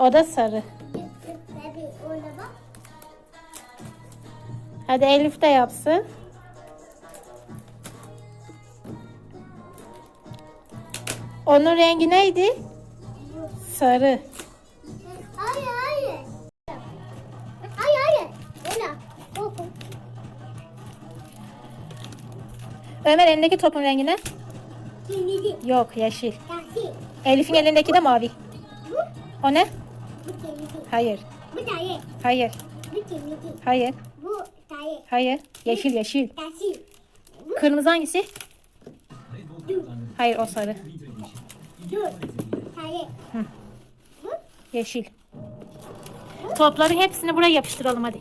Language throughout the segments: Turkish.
O da sarı. Hadi Elif de yapsın. Onun rengi neydi? Sarı. Hayır hayır. Hayır hayır. Ömer elindeki topun rengi ne? Kemidi. Yok yeşil. Elif'in elindeki de mavi. O ne? Bu. Hayır. Bu tane. Hayır. Bu kemidi. Hayır. Bu tane. Hayır. Yeşil yeşil. Kasi. Kırmızı hangisi? Dur. Hayır o sarı. Dur. Tane. Yeşil. Topların hepsini buraya yapıştıralım hadi.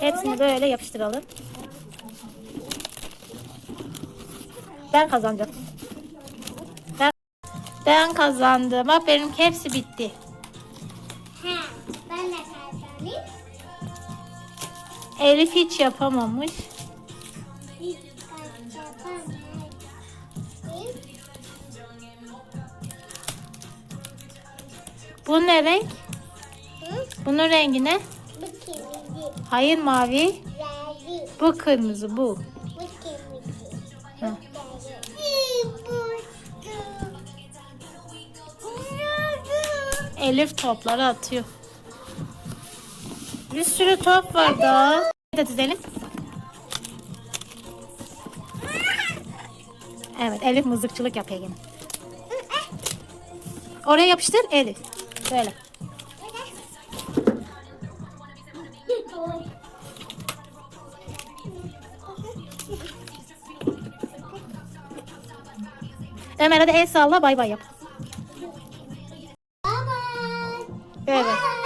Hepsini böyle yapıştıralım. Ben kazanacağım. Ben, ben kazandım. Bak benimki hepsi bitti. Elif hiç yapamamış. Bu ne renk? Hı? Bunun rengi ne? Bu kemidi. Hayır mavi. Verdi. Bu kırmızı bu. Bu. Hı. Elif topları atıyor. Bir sürü top var daha. Hadi dizelim. Evet Elif mızıkçılık yapıyor yine. Oraya yapıştır Elif. Böyle. Ömer hadi el salla bay bay yap. Bye bye. Evet. Bye.